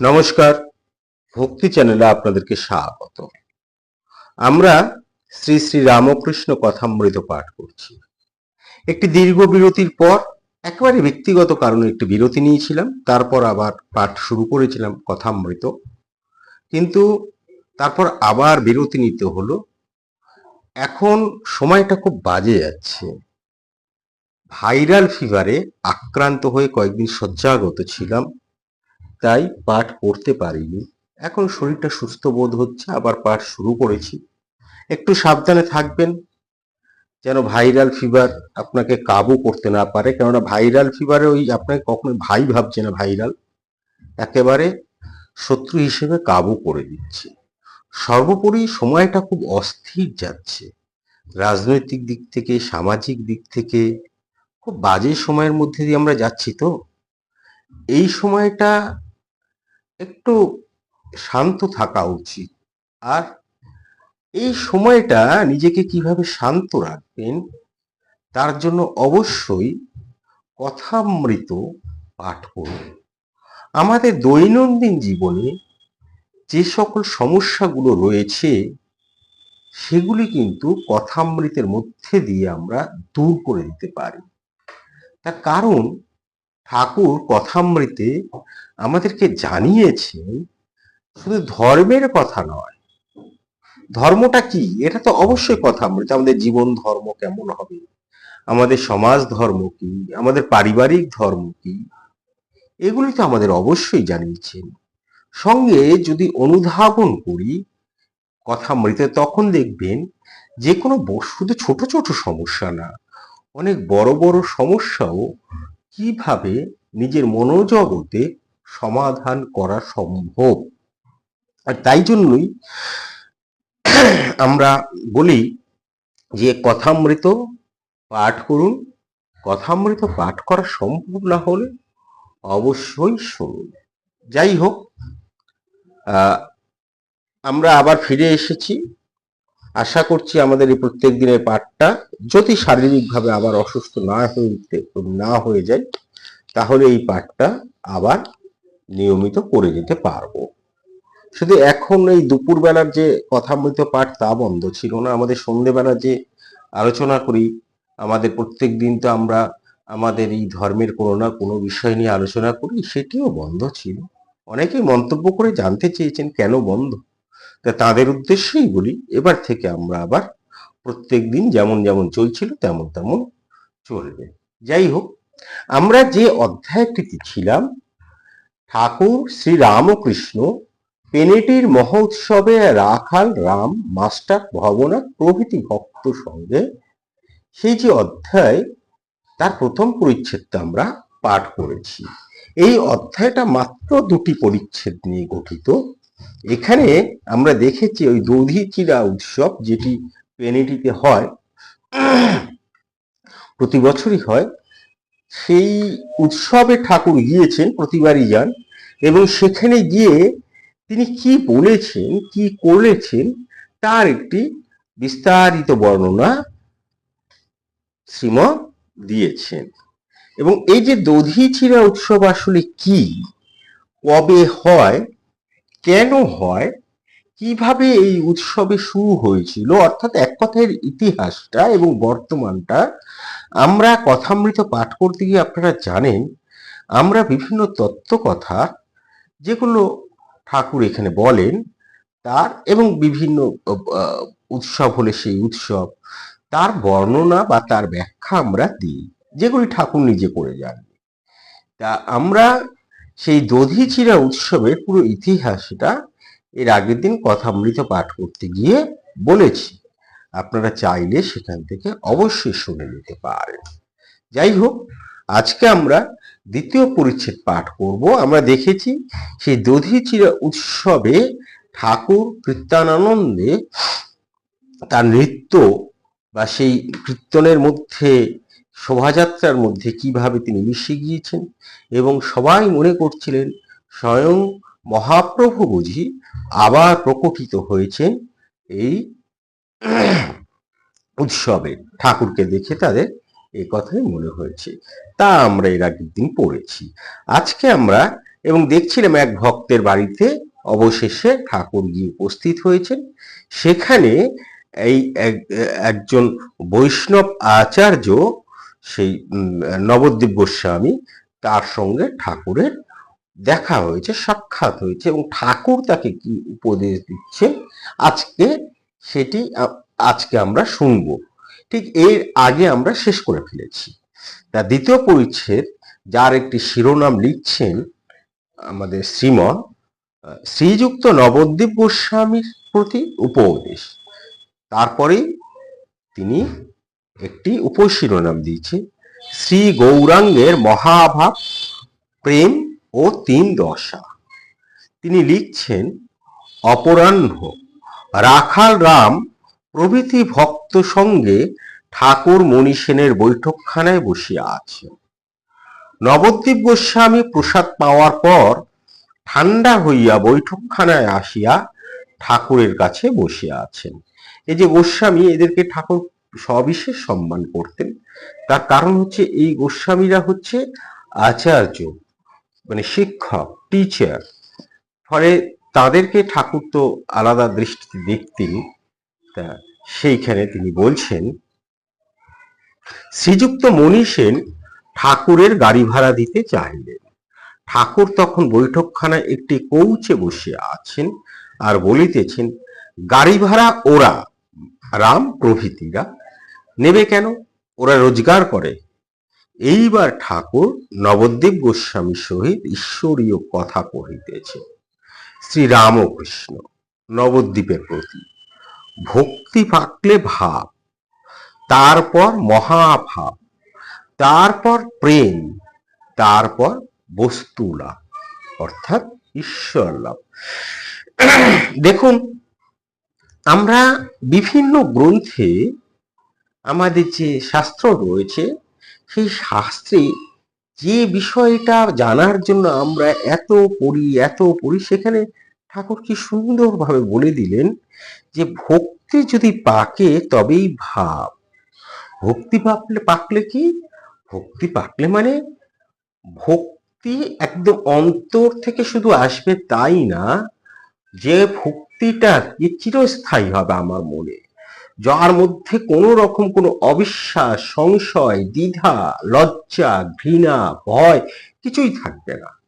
নমস্কার। ভক্তি চ্যানেলে আপনাদেরকে স্বাগত। আমরা শ্রী শ্রী রামকৃষ্ণ কথামৃত পাঠ করছি। একটি দীর্ঘ বিরতির পর একেবারে ব্যক্তিগত কারণে একটি বিরতি নিয়েছিলাম, তারপর আবার পাঠ শুরু করেছিলাম কথামৃত। কিন্তু তারপর আবার বিরতি নিতে হলো। এখন সময়টা খুব বাজে যাচ্ছে। ভাইরাল ফিভারে আক্রান্ত হয়ে কয়েকদিন শয্যাগত ছিলাম। তাই পাঠ পড়তে পারিনি। এখন শরীরটা সুস্থ বোধ হচ্ছে, আবার পাঠ শুরু করেছি। একটু সাবধানে থাকবেন, যেন ভাইরাল ফিভার আপনাকে কাবু করতে না পারে, কেননা ভাইরাল ফিভারে ওই আপনাকে কখনো ভাই ভাবছে না ভাইরাল। একেবারে শত্রু হিসেবে কাবু করে দিচ্ছে সর্বোপরি সময়টা খুব অস্থির যাচ্ছে। রাজনৈতিক দিক থেকে, সামাজিক দিক থেকে, খুব বাজে সময়ের মধ্যে দিয়ে আমরা যাচ্ছি তো। এই সময়টা একটু শান্ত থাকা উচিত। আর এই সময়টা নিজেকে কীভাবে শান্ত রাখবেন, তার জন্য অবশ্যই কথামৃত পাঠ করুন। আমাদের দৈনন্দিন জীবনে যে সকল সমস্যাগুলো রয়েছে, সেগুলি কিন্তু কথামৃতের মধ্যে দিয়ে আমরা দূর করে দিতে পারি। তার কারণ ঠাকুর কথামৃতে আমাদেরকে জানিয়েছেন, শুধু ধর্মের কথা নয়। ধর্মটা কি? এটা তো অবশ্যই কথা আমরা আমাদের জীবন ধর্ম কেমন হবে? আমাদের সমাজ ধর্ম কি? আমাদের পারিবারিক ধর্ম কি? এগুলি তো আমাদের অবশ্যই জানিয়েছেন। সঙ্গে যদি অনুধাবন করি কথা মৃতে তখন দেখবেন যে কোনো শুধু ছোট ছোট সমস্যা না, অনেক বড় বড় সমস্যাও কীভাবে নিজের মনোজগতে সমাধান করা সম্ভব? আর তাই জন্যই আমরা বলি যে কথামৃত পাঠ করুন। কথামৃত পাঠ করা সম্ভব না হলে অবশ্যই শুনুন। যাই হোক আমরা আবার ফিরে এসেছি। আশা করছি আমাদের এই প্রত্যেক দিনের পাঠটা যদি শারীরিকভাবে আবার অসুস্থ না হয়ে উঠতে- না হয়ে যায়, তাহলে এই পাঠটা আবার নিয়মিত করে যেতে পারব। শুধু এখন এই দুপুরবেলার যে কথামৃত পাঠ তা বন্ধ ছিল না, আমাদের সন্ধেবেলা যে আলোচনা করি, আমাদের প্রত্যেক দিন তো আমরা আমাদের এই ধর্মের কোনো না কোনো বিষয় নিয়ে আলোচনা করি, সেটিও বন্ধ ছিল। অনেকেই মন্তব্য করে জানতে চেয়েছেন কেন বন্ধ? তা তাদের উদ্দেশ্যেই বলি, এবার থেকে আমরা আবার প্রত্যেক দিন যেমন যেমন চলছিল তেমন তেমন চলবে। যাই হোক, আমরা যে অধ্যায়টিতে ছিলাম, ঠাকুর শ্রী রামকৃষ্ণ পেনেটির মহোৎসবে রাখাল রাম মাস্টার ভবনাথ প্রভৃতি ভক্ত সঙ্গে সেই যে অধ্যায়, তার প্রথম পরিচ্ছেদটা আমরা পাঠ করেছি। এই অধ্যায়টা মাত্র দুটি পরিচ্ছেদ নিয়ে গঠিত। এখানে আমরা দেখেছি ওই দধিচিরা উৎসব যেটি পেনেটিতে হয়, প্রতি বছরই হয়, সেই উৎসবে ঠাকুর গিয়েছেন, প্রতিবারই যান এবং সেখানে গিয়ে তিনি কি বলেছেন, কি করেছেন তার একটি বিস্তারিত বর্ণনা শ্রীম দিয়েছেন। এবং এই যে দধি চিরা উৎসব আসলে কি, কবে হয় কেন হয়? কীভাবে এই উৎসবে শুরু হয়েছিল? অর্থাৎ এক কথায় ইতিহাসটা এবং বর্তমানটা আমরা কথামৃত পাঠ করতে গিয়ে আপনারা জানেন, আমরা বিভিন্ন তত্ত্ব কথা যেগুলো ঠাকুর এখানে বলেন, তার এবং বিভিন্ন উৎসব হলে সেই উৎসব, তার বর্ণনা বা তার ব্যাখ্যা আমরা দিই, যেগুলি ঠাকুর নিজে করে যান তা আমরা সেই দধিচিরা উৎসবের পুরো ইতিহাসটা এর আগের দিন কথামৃত পাঠ করতে গিয়ে বলেছি। আপনারা চাইলে সেখান থেকে অবশ্যই শুনে নিতে পারেন। যাই হোক, আজকে আমরা দ্বিতীয় পরিচ্ছেদ পাঠ করব। আমরা দেখেছি সেই দধিচিরা উৎসবে ঠাকুর কীর্তনানন্দে তার নৃত্য বা সেই কীর্তনের মধ্যে শোভাযাত্রার মধ্যে কীভাবে তিনি মিশে গিয়েছেন এবং সবাই মনে করছিলেন স্বয়ং মহাপ্রভু বুঝি আবার প্রকটিত হয়েছেন এই উৎসবে। ঠাকুরকে দেখে তাদের এই কথাই মনে হয়েছে। তা আমরা এর আগের দিন পড়েছি। আজকে আমরা এবং দেখছিলাম এক ভক্তের বাড়িতে অবশেষে ঠাকুর গিয়ে উপস্থিত হয়েছেন। সেখানে এই এক- একজন বৈষ্ণব আচার্য সেই নবদ্বীপ গোস্বামী তার সঙ্গে ঠাকুরের দেখা হয়েছে, সাক্ষাৎ হয়েছে এবং ঠাকুর তাকে কি উপদেশ দিচ্ছে আজকে সেটি আজকে আমরা শুনব। ঠিক এর আগে আমরা শেষ করে ফেলেছি। তা দ্বিতীয় পরিচ্ছেদ, যার একটি শিরোনাম লিখছেন আমাদের শ্রীমন শ্রীযুক্ত নবদ্বীপ গোস্বামীর প্রতি উপদেশ। তারপরে তিনি একটি উপশিরোনাম দিয়েছে। শ্রী গৌরাঙ্গের মহাভাব, প্রেম ও তিন দশা। তিনি লিখছেন, অপরাহ্ন, রাখাল রাম প্রভৃতি ভক্ত সঙ্গে ঠাকুর মণি সেনের বৈঠকখানায় বসিয়া আছেন। নবদ্বীপ গোস্বামী প্রসাদ পাওয়ার পর ঠান্ডা হইয়া বৈঠকখানায় আসিয়া ঠাকুরের কাছে বসিয়া আছেন। এই যে গোস্বামী, এদেরকে ঠাকুর সবিশেষ সম্মান করতেন। তার কারণ হচ্ছে এই গোস্বামীরা হচ্ছে আচার্য মানে শিক্ষক টিচার ফলে তাদেরকে ঠাকুর তো আলাদা দৃষ্টিতে দেখতেন। তা সেইখানে তিনি বলছেন, শ্রীযুক্ত মণি সেন ঠাকুরের গাড়ি ভাড়া দিতে চাইলেন। ঠাকুর তখন বৈঠকখানায় একটি কৌচে বসিয়া আছেন আর বলিতেছেন, গাড়ি ভাড়া ওরা, রাম প্রভৃতিরা নেবে কেন? ওরা রোজগার করে। এইবার ঠাকুর নবদ্বীপ গোস্বামীর সহিত ঈশ্বরীয় কথা কহিতেছে। শ্রী রামকৃষ্ণ নবদ্বীপের প্রতি ভক্তি পাকলে ভাব, তারপর মহাভাব, তারপর প্রেম, তারপর বস্তু লাভ, অর্থাৎ ঈশ্বর লাভ। দেখুন, আমরা বিভিন্ন গ্রন্থে আমাদের যে শাস্ত্র রয়েছে, সেই শাস্ত্রে যে বিষয়টা জানার জন্য আমরা এত পড়ি এত পড়ি, সেখানে ঠাকুর কি সুন্দরভাবে বলে দিলেন যে ভক্তি যদি পাকে তবেই ভাব। ভক্তি পাকলে পাকলে কি? ভক্তি পাকলে মানে ভক্তি একদম অন্তর থেকে শুধু আসবে তাই না, যে ভক্তিটা চিরস্থায়ী হবে আমার মনে। যার মধ্যে কোনো রকম কোনো অবিশ্বাস, সংশয়, দ্বিধা, লজ্জা, ঘৃণা, ভয় কিছুই থাকবে না।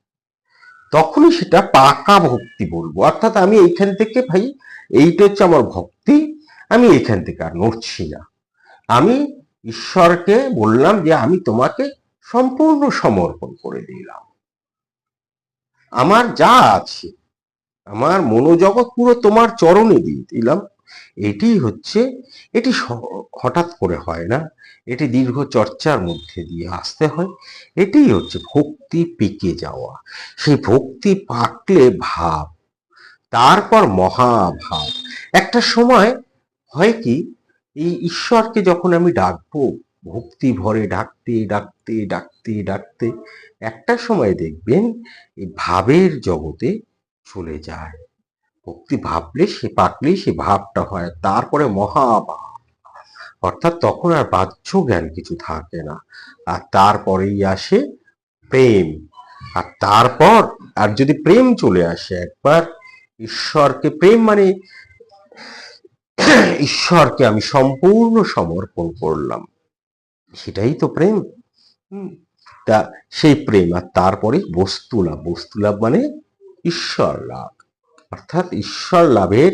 তখনই সেটা পাকা ভক্তি বলব। অর্থাৎ আমি এইখান থেকে ভাই, এইটা হচ্ছে আমার ভক্তি, আমি এইখান থেকে আর নড়ছি না। আমি ঈশ্বরকে বললাম যে আমি তোমাকে সম্পূর্ণ সমর্পণ করে দিলাম। আমার যা আছে, আমার মনোজগৎ পুরো তোমার চরণে দিয়ে দিলাম। এটি হচ্ছে, এটি হঠাৎ করে হয় না। এটি দীর্ঘ চর্চার মধ্যে দিয়ে আসতে হয়। এটাই হচ্ছে ভক্তি পেকে যাওয়া। সেই ভক্তি পাকলে ভাব, তারপর মহাভাব। একটা সময় হয় কি, এই ঈশ্বরকে যখন আমি ডাকবো, ভক্তি ভরে ডাকতে ডাকতে ডাকতে ডাকতে, একটা সময় দেখবেন, এই ভাবের জগতে চলে যায়। ভক্তি ভাবলে সে পাকলে সে ভাবটা হয়, তারপরে মহাভাব অর্থাৎ তখন আর বাহ্য জ্ঞান কিছু থাকে না। আর তারপরেই আসে প্রেম। আর তারপর, আর যদি প্রেম চলে আসে একবার, ঈশ্বরকে প্রেম মানে ঈশ্বরকে আমি সম্পূর্ণ সমর্পণ করলাম। সেটাই তো প্রেম। তা সেই প্রেম। আর তারপরে বস্তু লাভ বস্তু লাভ মানে ঈশ্বর লাভ। অর্থাৎ ঈশ্বর লাভের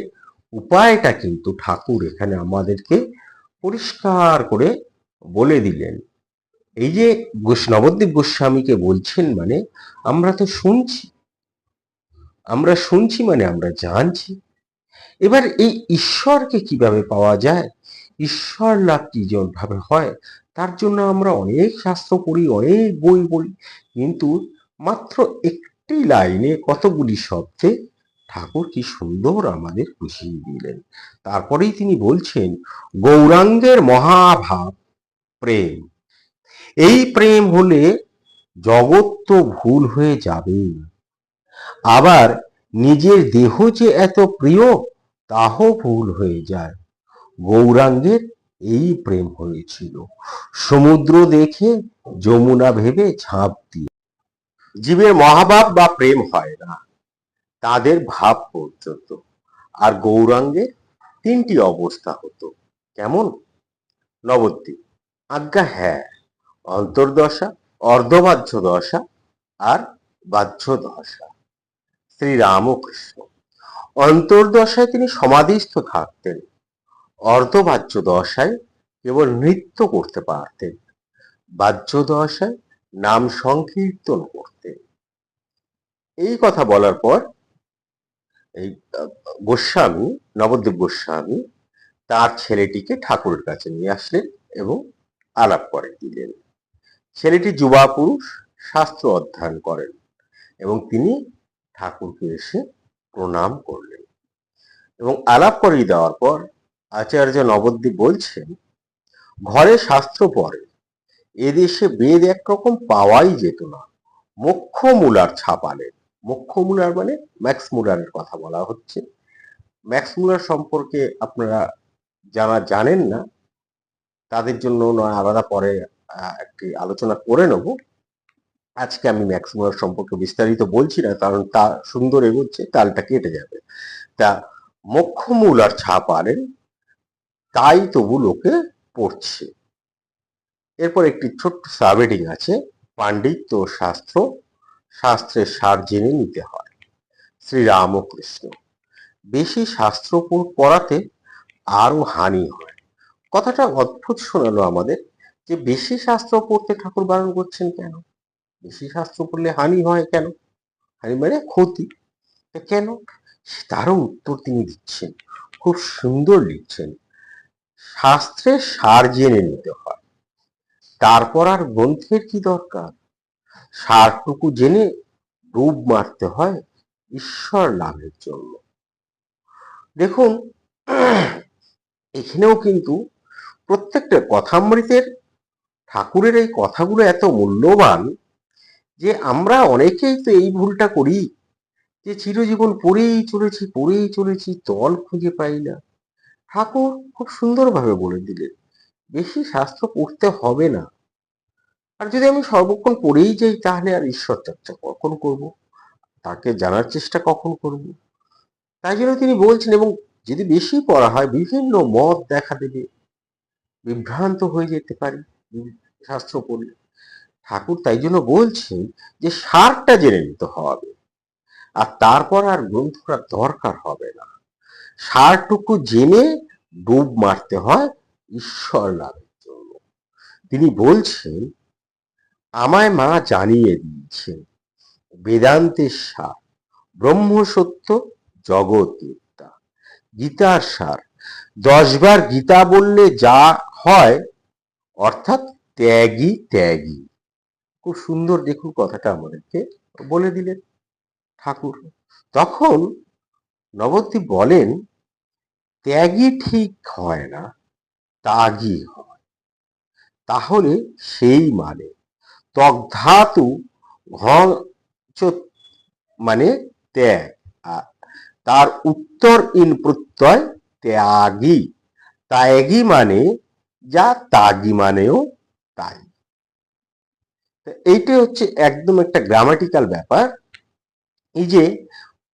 উপায়টা কিন্তু ঠাকুর এখানে আমাদেরকে পরিষ্কার করে বলে দিলেন। এই যে নবদ্বীপ গোস্বামীকে বলছেন মানে আমরা তো শুনছি। আমরা শুনছি মানে আমরা জানছি। এবার এই ঈশ্বরকে কীভাবে পাওয়া যায়? ঈশ্বর লাভ কি ভাবে হয়, তার জন্য আমরা অনেক শাস্ত্র পড়ি, অনেক বই পড়ি, কিন্তু মাত্র একটি লাইনে কতগুলি শব্দে ঠাকুর কি সুন্দর আমাদের বুঝিয়ে দিলেন। তারপরেই তিনি বলছেন, গৌরাঙ্গের মহাভাব, প্রেম। এই প্রেম হলে জগৎ তো ভুল হয়ে যাবে আবার নিজের দেহ যে এত প্রিয় তাও ভুল হয়ে যায়। গৌরাঙ্গের এই প্রেম হয়েছিল। সমুদ্র দেখে যমুনা ভেবে ঝাঁপ দিয়ে। জীবের মহাভাব বা প্রেম হয় না। তাদের ভাব পর্যন্ত। আর গৌরাঙ্গে তিনটি অবস্থা হতো। কেমন? নবদ্বীপ, আজ্ঞা হ্যাঁ অন্তর্দশা অর্ধবাহ্য দশা আর বাহ্য দশা শ্রী রামকৃষ্ণ অন্তর্দশায় তিনি সমাধিস্থ থাকতেন। অর্ধবাহ্য দশায় কেবল নৃত্য করতে পারতেন। বাহ্য দশায় নাম সংকীর্তন করতেন। এই কথা বলার পর এই গোস্বামী, নবদ্বীপ গোস্বামী তার ছেলেটিকে ঠাকুরের কাছে নিয়ে আসলেন এবং আলাপ করে দিলেন। ছেলেটি যুবা পুরুষ, শাস্ত্র অধ্যয়ন করেন এবং তিনি ঠাকুরকে এসে প্রণাম করলেন। এবং আলাপ করিয়ে দেওয়ার পর আচার্য নবদ্বীপ বলছেন, ঘরে শাস্ত্র পড়ে এদেশে বেদ একরকম পাওয়াই যেত না মুখ্য মূলার ছাপালেন মুখ্য মুলার মানে ম্যাক্স মুলারের কথা বলা হচ্ছে। ম্যাক্স মুলার সম্পর্কে আপনারা যারা জানেন না, তাদের জন্য নয়, আলাদা পরে একটি আলোচনা করে নেব। আজকে আমি ম্যাক্স মুলার সম্পর্কে বিস্তারিত বলছি না, কারণ তা সুন্দর এগোচ্ছে, তালটা কেটে যাবে। তা মুখ্য মূলার ছাপালেন তাই তবু লোকে পড়ছে। এরপর একটি ছোট্ট সাবহেডিং আছে, পাণ্ডিত্য শাস্ত্র। শাস্ত্রের সার জেনে নিতে হয়। শ্রী রামকৃষ্ণ বেশি শাস্ত্র পড়াতে আরও হানি হয়। কথাটা অদ্ভুত শোনালো আমাদের যে বেশি শাস্ত্র পড়তে ঠাকুর বারণ করছেন কেন? বেশি শাস্ত্র পড়লে হানি হয় কেন? হানি মানে ক্ষতি। কেন? তারও উত্তর তিনি দিচ্ছেন। খুব সুন্দর লিখছেন। শাস্ত্রের সার জেনে নিতে হয়। তারপর আর গ্রন্থের কি দরকার? সারটুকু জেনে ডুব মারতে হয় ঈশ্বর লাভের জন্য। দেখুন, এখানেও কিন্তু প্রত্যেকটা কথামৃতের ঠাকুরের এই কথাগুলো এত মূল্যবান যে আমরা অনেকেই তো এই ভুলটা করি, যে চিরজীবন পড়েই চলেছি পড়েই চলেছি, তল খুঁজে পাই না। ঠাকুর খুব সুন্দরভাবে বলে দিলেন, বেশি শাস্ত্র পড়তে হবে না। আর যদি আমি সর্বক্ষণ পড়েই যাই, তাহলে আর ঈশ্বর চর্চা কখন করব? তাকে জানার চেষ্টা কখন করব? তাই জন্য তিনি বলছেন, এবং যদি বেশি পড়া হয়, বিভিন্ন মত দেখা দেবে। বিভ্রান্ত হয়ে যেতে পারি শাস্ত্র পড়লে। ঠাকুর তাই জন্য বলছেন যে, সারটা জেনে নিতে হবে, আর তারপর আর গ্রন্থটা দরকার হবে না। সারটুকু জেনে ডুব মারতে হয়, ঈশ্বর লাভের জন্য। তিনি বলছেন আমায় মা জানিয়ে দিয়েছেন বেদান্তের সার ব্রহ্ম সত্য জগৎ মিথ্যা গীতার সার। দশবার গীতা বললে যা হয়, অর্থাৎ ত্যাগী ত্যাগী। খুব সুন্দর দেখুন কথাটা আমাদেরকে বলে দিলেন ঠাকুর। তখন নবদ্বীপ বলেন, ত্যাগী ঠিক হয় না তাগী হয়। তাহলে সেই মানে তগ্ধাতু ঘ মানে ত্যাগ। তার উত্তর ইন প্রত্যয় ত্যাগী। ত্যাগী মানে যা তাগী মানেও তাই। এইটা হচ্ছে একদম একটা গ্রামাটিক্যাল ব্যাপার। এই যে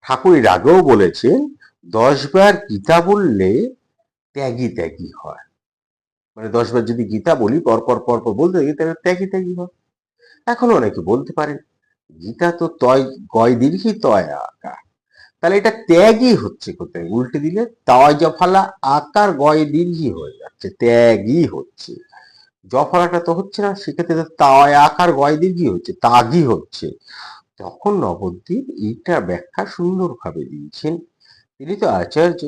ঠাকুর এর আগেও বলেছেন দশবার গীতা বললে ত্যাগী ত্যাগী হয়। মানে দশবার যদি গীতা বলি পর পর পর বলতে থাকি, তাহলে ত্যাগী ত্যাগী হয়। এখন অনেকে বলতে পারেন, গীতা তো তয়, গয় দীর্ঘই তয় আকার তাহলে এটা ত্যাগই হচ্ছে কোথায়? উল্টে দিলে তয় জফালা আকার গয় দীর্ঘই হয়ে যাচ্ছে, ত্যাগই হচ্ছে। জফলাটা তো হচ্ছে না, সেক্ষেত্রে তো তয় আকার গয় দীর্ঘই হচ্ছে, তাগই হচ্ছে। তখন নবদ্বীপ এইটা ব্যাখ্যা সুন্দরভাবে দিয়েছেন। তিনি তো আচার্য,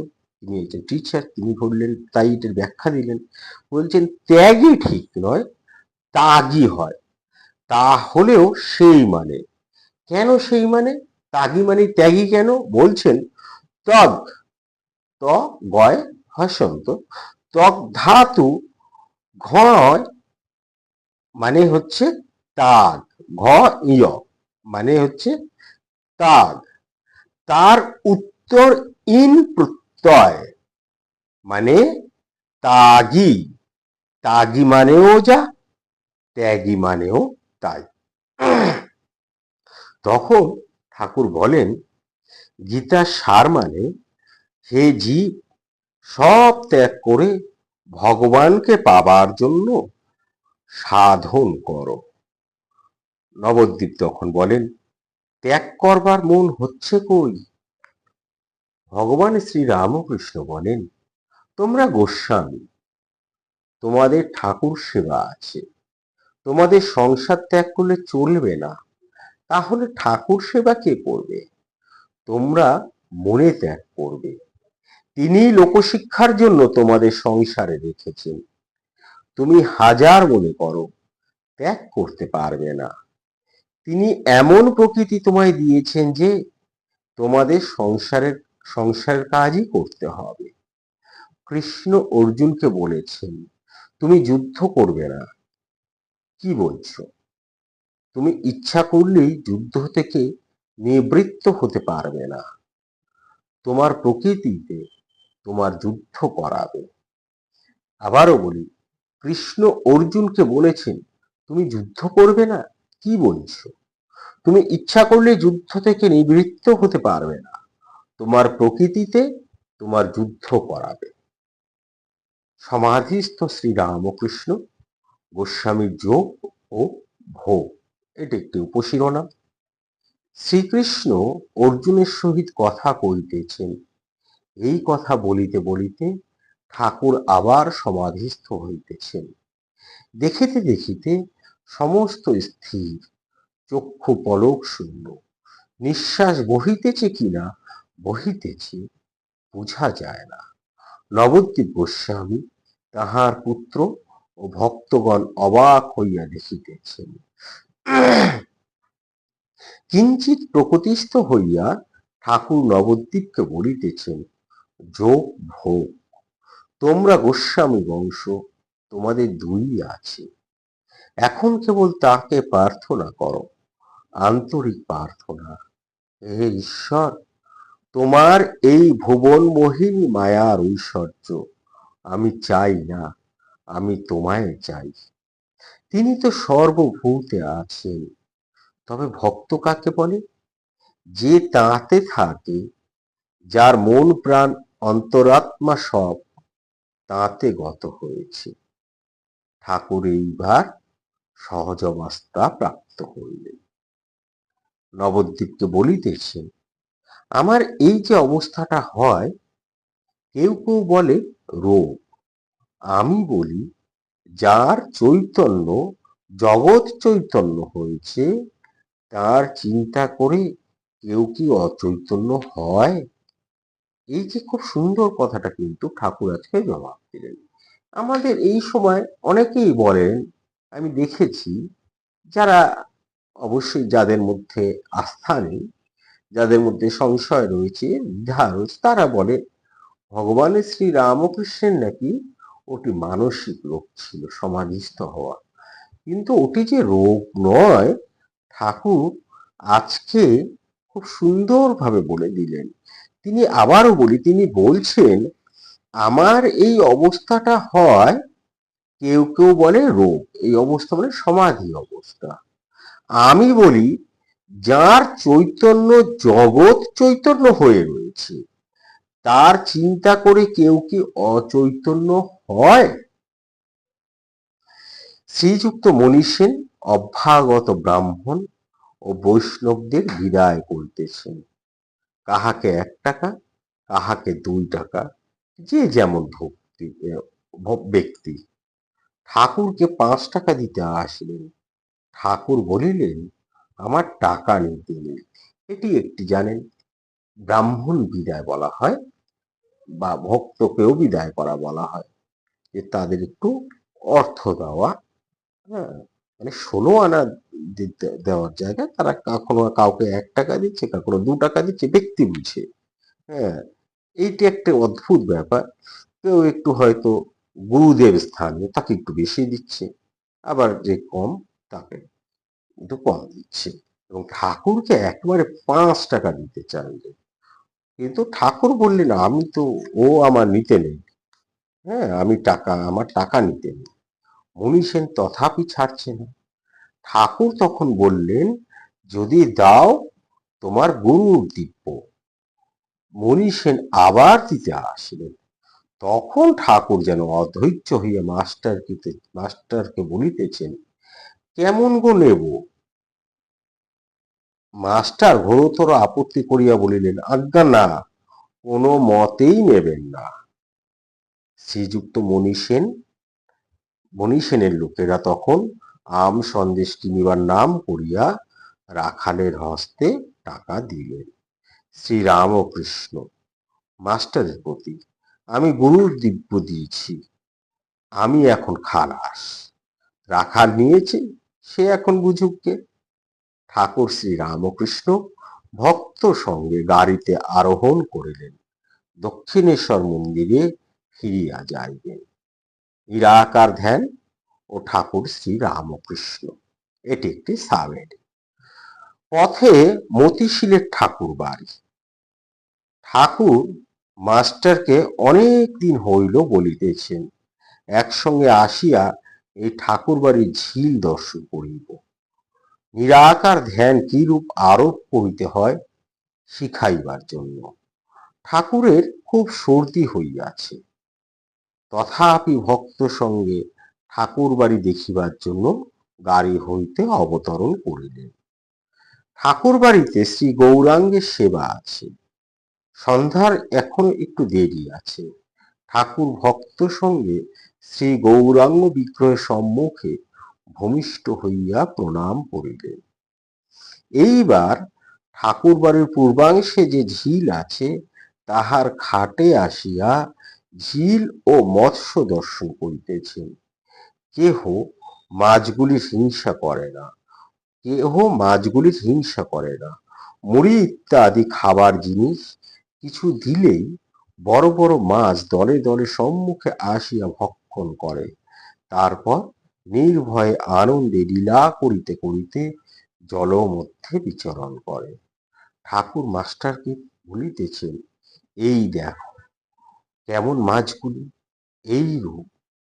তিনি একজন টিচার তিনি বললেন, তাই এটার ব্যাখ্যা দিলেন। বলছেন, ত্যাগই ঠিক নয়, তাগই হয়। তাহলেও সেই মানে। কেন সেই মানে? তাগি মানে ত্যাগী কেন? বলছেন, তগ ত গয় হসন্ত, তগ ধাতু ঘয় মানে হচ্ছে তাগ ঘ ইয় মানে হচ্ছে তাগ। তার উত্তর ইন প্রত্যয় মানে তাগি। তাগি মানেও যা, ত্যাগী মানেও তাই। তখন ঠাকুর বলেন গীতার সার মানে হে জীব, সব ত্যাগ করে ভগবানকে পাবার জন্য সাধন করো। নবদ্বীপ তখন বলেন, ত্যাগ করবার মন হচ্ছে কই? ভগবান শ্রী রামকৃষ্ণ বলেন, তোমরা গোস্বামী, তোমাদের ঠাকুর সেবা আছে। তোমাদের সংসার ত্যাগ করলে চলবে না। তাহলে ঠাকুর সেবা কে করবে? তোমরা মনে ত্যাগ করবে। তিনি লোকশিক্ষার জন্য তোমাদের সংসারে রেখেছেন। তুমি হাজার মনে করো, ত্যাগ করতে পারবে না। তিনি এমন প্রকৃতি তোমায় দিয়েছেন যে, তোমাদের সংসারের সংসারের কাজই করতে হবে। কৃষ্ণ অর্জুনকে বলেছেন, তুমি যুদ্ধ করবে না। কি বলছো? তুমি ইচ্ছা করলেই যুদ্ধ থেকে নিবৃত্ত হতে পারবে না। তোমার প্রকৃতিতে তোমার যুদ্ধ করাবে। আবারও বলি, কৃষ্ণ অর্জুনকে বলেছেন, তুমি যুদ্ধ করবে না? কি বলছো? তুমি ইচ্ছা করলে যুদ্ধ থেকে নিবৃত্ত হতে পারবে না। তোমার প্রকৃতিতে তোমার যুদ্ধ করাবে। সমাধিস্থ শ্রী রামকৃষ্ণ গোস্বামীর যোগ ও ভোগ। এটি একটি উপশিরোনাম শ্রীকৃষ্ণ অর্জুনের সহিত কথা কইতেছেন এই কথা বলিতে বলিতে ঠাকুর আবার সমাধিস্থ হইতেছেন। দেখিতে দেখিতে সমস্ত স্থির, চক্ষু পলক শূন্য। নিঃশ্বাস বহিতেছে কিনা, বহিতেছে বোঝা যায় না। নবদ্বীপ গোস্বামী, তাহার পুত্র ও ভক্তগণ অবাক হইয়া দেখিতেছেন। কিঞ্চিত প্রকৃতিস্থ হইয়া ঠাকুর নবদ্বীপকে বলিতেছেন, যোগ ভোগ, তোমরা গোস্বামী বংশ, তোমাদের দুই আছে। এখন কেবল তাকে প্রার্থনা করো, আন্তরিক প্রার্থনা। হে ঈশ্বর, তোমার এই ভুবন মোহিনী মায়ার ঐশ্বর্য আমি চাই না। আমি তোমায় চাই। তিনি তো সর্বভূতে আছেন। তবে ভক্ত কাকে বলে? যে তাঁতে থাকে, যার মন প্রাণ অন্তরাত্মা সব, তাঁতে গত হয়েছে। ঠাকুর এইবার সহজ অবস্থা প্রাপ্ত হইলেন। নবদ্বীপকে বলিতেছেন, আমার এই যে অবস্থাটা হয়, কেউ কেউ বলে রোগ। আমি বলি, যার চৈতন্য, জগৎ চৈতন্য হয়েছে, তার চিন্তা করে কেউ কি অচৈতন্য হয়? এই যে খুব সুন্দর কথাটা কিন্তু ঠাকুর আজকে জবাব দিলেন। আমাদের এই সময় অনেকেই বলেন, আমি দেখেছি, যারা অবশ্যই যাদের মধ্যে আস্থা নেই, যাদের মধ্যে সংশয় রয়েছে, দ্বিধা রয়েছে, তারা বলে ভগবানের শ্রী রামকৃষ্ণের নাকি ওটি মানসিক রোগ ছিল, সমাধিস্থ হওয়া। কিন্তু ওটি যে রোগ নয়, ঠাকুর আজকে খুব সুন্দরভাবে বলে দিলেন। তিনি আবারও বলি, তিনি বলছেন, আমার এই অবস্থাটা হয়, কেউ কেউ বলে রোগ, এই অবস্থা মানে সমাধি অবস্থা। আমি বলি, যার চৈতন্য জগৎ চৈতন্য হয়ে রয়েছে তার চিন্তা করে কেউ কি অচৈতন্য হয়? শ্রীযুক্ত মনীষেন অভ্যাগত ব্রাহ্মণ ও বৈষ্ণবদের বিদায় করিতেছেন। কাহাকে এক টাকা, কাহাকে দুই টাকা, যে যেমন ভক্তি ব্যক্তি। ঠাকুরকে পাঁচ টাকা দিতে আসলেন। ঠাকুর বলিলেন, আমার টাকা নিতে এটি একটি জানেন ব্রাহ্মণ বিদায় বলা হয় বা ভক্তকেও বিদায় করা বলা হয়। যে তাদের একটু অর্থ দেওয়া হ্যাঁ? মানে ষোলো আনা দেওয়ার জায়গায় তারা কখনো কাউকে এক টাকা দিচ্ছে কখনো দু টাকা দিচ্ছে, ব্যক্তি বুঝে হ্যাঁ? এইটি একটা অদ্ভুত ব্যাপার। কেউ একটু হয়তো গুরুদেব স্থানে তাকে একটু বেশি দিচ্ছে, আবার যে কম তাকে একটু কম দিচ্ছে। এবং ঠাকুরকে একবারে পাঁচ টাকা দিতে চাইলে কিন্তু ঠাকুর বললেন, আমি তো, ও আমার নিতে নেই। হ্যাঁ আমি টাকা, আমার টাকা নিতে নেই। মনীষেন তথাপি ছাড়ছে না। ঠাকুর তখন বললেন, যদি দাও তোমার গুরুর দিব্য। মণি সেন আবার দিতে আসিলেন। তখন ঠাকুর যেন অধৈর্য হইয়া মাস্টারকে মাস্টারকে বলিতেছেন, কেমন গো নেব? মাস্টার ঘোরতর আপত্তি করিয়া বলিলেন, আজ্ঞা না, কোনো মতেই নেবেন না। শ্রীযুক্ত মনীষেন সেনের লোকেরা তখন আম সন্দেশ কিনিবার নাম করিয়া রাখালের হস্তে টাকা দিলেন। শ্রীরামকৃষ্ণ, মাস্টারের প্রতি, আমি গুরুর দিব্য দিয়েছি, আমি এখন খালাস। রাখাল নিয়েছে, সে এখন বুঝুককে ঠাকুর শ্রী রামকৃষ্ণ ভক্ত সঙ্গে গাড়িতে আরোহণ করিলেন। দক্ষিণেশ্বর মন্দিরে ফিরিয়া যাইবেন। নিরাকার ধ্যান ও ঠাকুর শ্রী রামকৃষ্ণ। এটি একটি সাবের। পথে মতিশীলের ঠাকুর বাড়ি। ঠাকুর মাস্টারকে অনেক দিন হইল বলিতেছেন। একসঙ্গে আসিয়া এই ঠাকুর বাড়ির ঝিল দর্শন করিব। নিরাকার ধ্যান কিরূপ আরোপ করিতে হয় শিখাইবার জন্য। ঠাকুরের খুব সর্দি হইয়াছে। তথাপি ভক্ত সঙ্গে ঠাকুর বাড়ি দেখিবার জন্য গাড়ি হইতে অবতরণ করিলেন। ঠাকুর বাড়িতে শ্রী গৌরাঙ্গের সেবা আছে। সন্ধ্যার এখনও একটু দেরি আছে। ঠাকুর ভক্ত সঙ্গে শ্রী গৌরাঙ্গ বিগ্রহের সম্মুখে ভূমিষ্ঠ হইয়া প্রণাম করিলেন। এইবার ঠাকুর বাড়ির পূর্বাংশে যে ঝিল আছে, তাহার খাটে আসিয়া ঝিল ও মৎস্য দর্শন করিতেছেন কেহ মাছগুলির হিংসা করে না, কেহ মাছগুলির হিংসা করে না। মুড়ি ইত্যাদি খাবার জিনিস কিছু দিলেই বড় বড় মাছ দলে দলে সম্মুখে আসিয়া ভক্ষণ করে। তারপর নির্ভয়ে আনন্দে লীলা করিতে করিতে জল মধ্যে বিচরণ করে। ঠাকুর মাস্টারকে বলিতেছেন, এই দেখো, কেমন মাছগুলি, এই রূপ,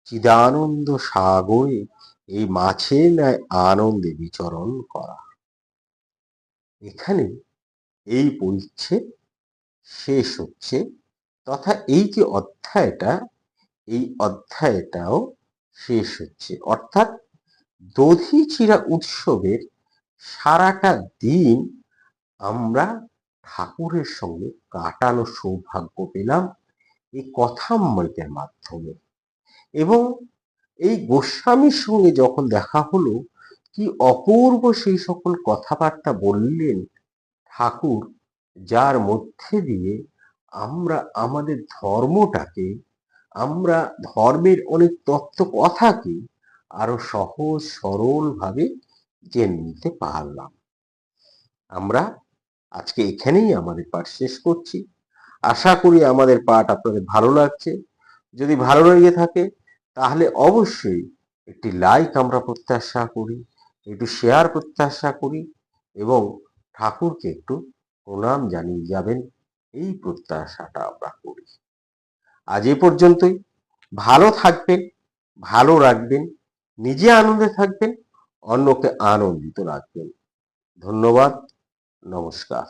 চিদানন্দ সাগরে এই মাছের ন্যায় আনন্দে বিচরণ করা। এখানে এই পরিচ্ছেদ শেষ হচ্ছে, তথা এই যে অধ্যায়টা, এই অধ্যায়টাও শেষ হচ্ছে। অর্থাৎ দধিচিরা উৎসবের সারাটা দিন আমরা ঠাকুরের সঙ্গে কাটানোর সৌভাগ্য পেলাম এই কথা কথামৃতের মাধ্যমে। এবং এই গোস্বামীর সঙ্গে যখন দেখা হলো, কি অপূর্ব সেই সকল কথাবার্তা বললেন ঠাকুর, যার মধ্যে দিয়ে আমরা আমাদের ধর্মটাকে আমরা ধর্মের অনেক তত্ত্ব কথাকে আরও সহজ সরল ভাবে জেনে নিতে পারলাম। আমরা আজকে এখানেই আমাদের পাঠ শেষ করছি। আশা করি আমাদের পাঠ আপনাদের ভালো লাগছে। যদি ভালো লেগে থাকে, তাহলে অবশ্যই একটি লাইক আমরা প্রত্যাশা করি, একটু শেয়ার প্রত্যাশা করি এবং ঠাকুরকে একটু প্রণাম জানিয়ে যাবেন। এই প্রত্যাশাটা আমরা করি। আজ এ পর্যন্তই। ভালো থাকবেন, ভালো রাখবেন, নিজে আনন্দে থাকবেন, অন্যকে আনন্দিত রাখবেন। ধন্যবাদ, নমস্কার।